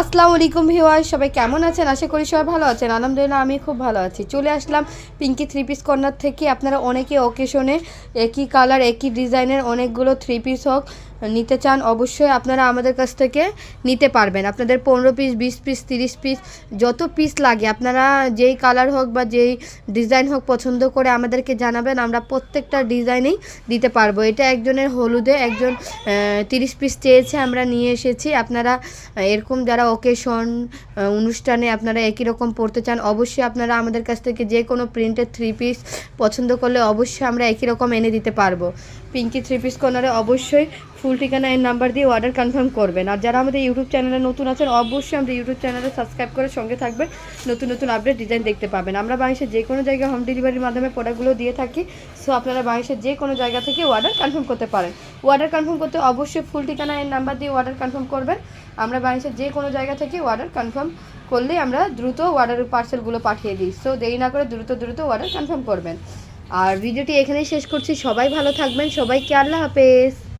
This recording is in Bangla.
আসসালামু আলাইকুম ভিওয়ার সবাই কেমন আছেন? আশা করি সবাই ভালো আছেন। আলহামদুলিল্লাহ, আমি খুব ভালো আছি। চলে আসলাম পিঙ্কি থ্রি পিস কর্নার থেকে। আপনারা অনেকে অকেশনে একই কালার একই ডিজাইনের অনেকগুলো থ্রি পিস হোক নিতে চান, অবশ্যই আপনারা আমাদের কাছ থেকে নিতে পারবেন। আপনাদের পনেরো পিস বিশ পিস তিরিশ পিস যত পিস লাগে, আপনারা যেই কালার হোক বা যেই ডিজাইন হোক পছন্দ করে আমাদেরকে জানাবেন। আমরা প্রত্যেকটা ডিজাইনেই দিতে পারব। এটা একজনের হলুদে একজন তিরিশ পিস চেয়েছে, আমরা নিয়ে এসেছি। আপনারা এরকম যারা ওকেশন অনুষ্ঠানে আপনারা একই রকম পড়তে চান, অবশ্যই আপনারা আমাদের কাছ থেকে যে কোনো প্রিন্টের থ্রি পিস পছন্দ করলে অবশ্যই আমরা একই রকম এনে দিতে পারব। পিঙ্কি থ্রি পিস কর্নারে অবশ্যই ফুল ঠিকানা এর নাম্বার দিয়ে অর্ডার কনফার্ম করবেন। আর যারা আমাদের ইউটিউব চ্যানেলে নতুন আছেন, অবশ্যই আমাদের ইউটিউব চ্যানেলে সাবস্ক্রাইব করে সঙ্গে থাকবেন। নতুন নতুন আপডেট ডিজাইন দেখতে পাবেন। আমরা বাংলাদেশের যে কোনো জায়গায় হোম ডেলিভারির মাধ্যমে প্রোডাক্টগুলো দিয়ে থাকি সো আপনারা বাংলাদেশের যে কোনো জায়গা থেকে অর্ডার কনফার্ম করতে পারেন। অর্ডার কনফার্ম করতে অবশ্যই ফুল ঠিকানা এর নাম্বার দিয়ে অর্ডার কনফার্ম করবেন। আমরা বাংলাদেশের যে কোনো জায়গা থেকে অর্ডার কনফার্ম করলে আমরা দ্রুত অর্ডার পার্সেলগুলো পাঠিয়ে দিই। সো দেরি না করে দ্রুত দ্রুত অর্ডার কনফার্ম করবেন। আর ভিডিওটি এখানেই শেষ করছি। সবাই ভালো থাকবেন। সবাইকে আল্লাহ হাফেজ।